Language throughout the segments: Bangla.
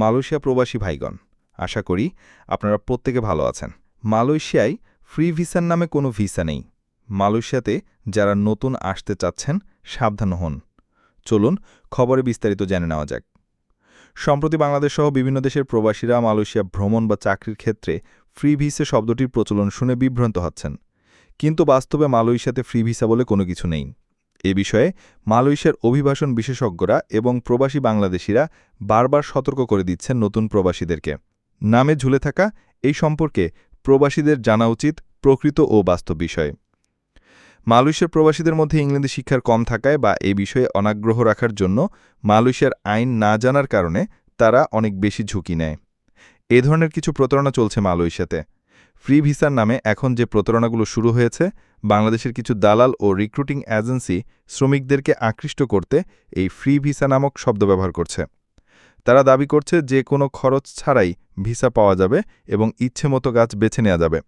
মালয়েশিয়া প্রবাসী ভাইগণ, আশা করি আপনারা প্রত্যেকে ভালো আছেন। মালয়েশিয়ায় ফ্রি ভিসার নামে কোনো ভিসা নেই। মালয়েশিয়াতে যারা নতুন আসতে চাচ্ছেন, সাবধান হন। চলুন খবরে বিস্তারিত জেনে নেওয়া যাক। সম্প্রতি বাংলাদেশসহ বিভিন্ন দেশের প্রবাসীরা মালয়েশিয়া ভ্রমণ বা চাকরির ক্ষেত্রে ফ্রি ভিসা শব্দটির প্রচলন শুনে বিভ্রান্ত হচ্ছেন। কিন্তু বাস্তবে মালয়েশিয়াতে ফ্রি ভিসা বলে কোনো কিছু নেই। এ বিষয়ে মালয়েশিয়ার অভিবাসন বিশেষজ্ঞরা এবং প্রবাসী বাংলাদেশিরা বারবার সতর্ক করে দিচ্ছেন নতুন প্রবাসীদেরকে। নামে ঝুলে থাকা এই সম্পর্কে প্রবাসীদের জানা উচিত প্রকৃত ও বাস্তব বিষয়। মালয়েশিয়ার প্রবাসীদের মধ্যে ইংরেজি শিক্ষার কম থাকায় বা এ বিষয়ে অনাগ্রহ রাখার জন্য মালয়েশিয়ার আইন না জানার কারণে তারা অনেক বেশি ঝুঁকি নেয়। এ ধরনের কিছু প্রতারণা চলছে মালয়েশিয়াতে। ফ্রি ভিসার নামে এখন যে প্রতারণাগুলো শুরু হয়েছে, বাংলাদেশের কিছু দালাল ও রিক্রুটিং এজেন্সি শ্রমিকদেরকে আকৃষ্ট করতে এই ফ্রি ভিসা নামক শব্দ ব্যবহার করছে। তারা দাবি করছে যে কোনো খরচ ছাড়াই ভিসা পাওয়া যাবে এবং ইচ্ছে মতো গাছ বেছে নেওয়া যাবে।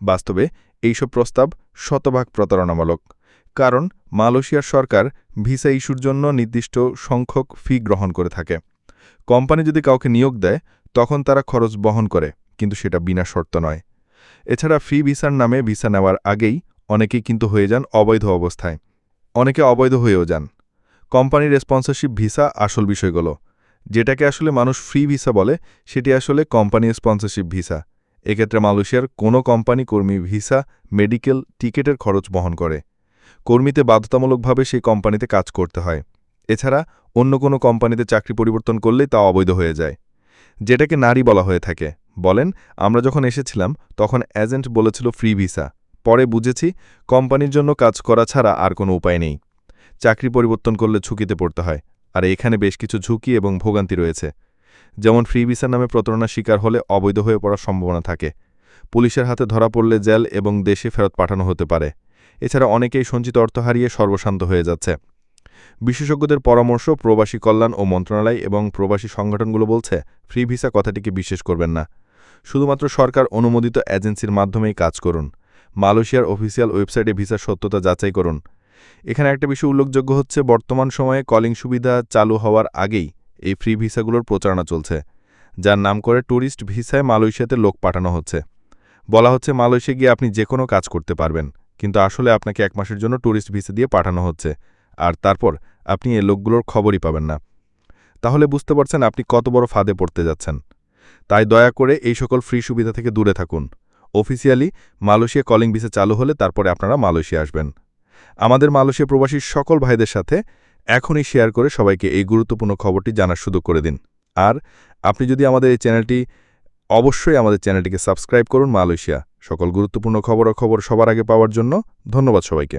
বাস্তবে এইসব প্রস্তাব শতভাগ প্রতারণামূলক, কারণ মালয়েশিয়ার সরকার ভিসা ইস্যুর জন্য নির্দিষ্ট সংখ্যক ফি গ্রহণ করে থাকে। কোম্পানি যদি কাউকে নিয়োগ দেয়, তখন তারা খরচ বহন করে, কিন্তু সেটা বিনা শর্ত নয়। এছাড়া ফ্রি ভিসার নামে ভিসা নেওয়ার আগেই অনেকেই কিন্তু হয়ে যান অবৈধ অবস্থায়। অনেকে অবৈধ হয়েও যান। কোম্পানির স্পন্সরশিপ ভিসা আসল বিষয়গুলো। যেটাকে আসলে মানুষ ফ্রি ভিসা বলে, সেটি আসলে কোম্পানির স্পন্সরশিপ ভিসা। এক্ষেত্রে মালয়েশিয়ার কোনো কোম্পানি কর্মী ভিসা, মেডিকেল টিকেটের খরচ বহন করে। কর্মীতে বাধ্যতামূলকভাবে সেই কোম্পানিতে কাজ করতে হয়। এছাড়া অন্য কোনো কোম্পানিতে চাকরি পরিবর্তন করলেই তা অবৈধ হয়ে যায়। যেটাকে নারী বলা হয়ে থাকে। বলেন, আমরা যখন এসেছিলাম, তখন এজেন্ট বলেছিল ফ্রি ভিসা। পরে বুঝেছি, কোম্পানির জন্য কাজ করা ছাড়া আর কোনো উপায় নেই। চাকরি পরিবর্তন করলে ঝুঁকিতে পড়তে হয়। আর এখানে বেশ কিছু ঝুঁকি এবং ভোগান্তি রয়েছে। যেমন ফ্রি ভিসার নামে প্রতারণার শিকার হলে অবৈধ হয়ে পড়ার সম্ভাবনা থাকে। পুলিশের হাতে ধরা পড়লে জেল এবং দেশে ফেরত পাঠানো হতে পারে। এছাড়া অনেকেই সঞ্চিত অর্থ হারিয়ে সর্বশান্ত হয়ে যাচ্ছে। বিশেষজ্ঞদের পরামর্শ, প্রবাসী কল্যাণ ও মন্ত্রণালয় এবং প্রবাসী সংগঠনগুলো বলছে, ফ্রি ভিসা কথাটিকে বিশ্বাস করবেন না। শুধুমাত্র সরকার অনুমোদিত এজেন্সির মাধ্যমেই কাজ করুন। মালয়েশিয়ার অফিসিয়াল ওয়েবসাইটে ভিসার সত্যতা যাচাই করুন। এখানে একটা বিষয় উল্লেখযোগ্য হচ্ছে, বর্তমান সময়ে কলিং সুবিধা চালু হওয়ার আগেই এই ফ্রি ভিসাগুলোর প্রচারণা চলছে, যার নাম করে ট্যুরিস্ট ভিসায় মালয়েশিয়াতে লোক পাঠানো হচ্ছে। বলা হচ্ছে, মালয়েশিয়া গিয়ে আপনি যে কোনো কাজ করতে পারবেন, কিন্তু আসলে আপনাকে এক মাসের জন্য ট্যুরিস্ট ভিসা দিয়ে পাঠানো হচ্ছে। আর তারপর আপনি এ লোকগুলোর খবরই পাবেন না। তাহলে বুঝতে পারছেন আপনি কত বড় ফাঁদে পড়তে যাচ্ছেন। তাই দয়া করে এই সকল ফ্রি সুবিধা থেকে দূরে থাকুন। অফিসিয়ালি মালয়েশিয়া কলিং ভিসা চালু হলে তারপরে আপনারা মালয়েশিয়া আসবেন। আমাদের মালয়েশিয়া প্রবাসী সকল ভাইদের সাথে এখনই শেয়ার করে সবাইকে এই গুরুত্বপূর্ণ খবরটি জানার সুযোগ করে দিন। আর আপনি যদি আমাদের এই চ্যানেলটি, অবশ্যই আমাদের চ্যানেলটিকে সাবস্ক্রাইব করুন মালয়েশিয়া। সকল গুরুত্বপূর্ণ খবর খবর সবার আগে পাওয়ার জন্য ধন্যবাদ সবাইকে।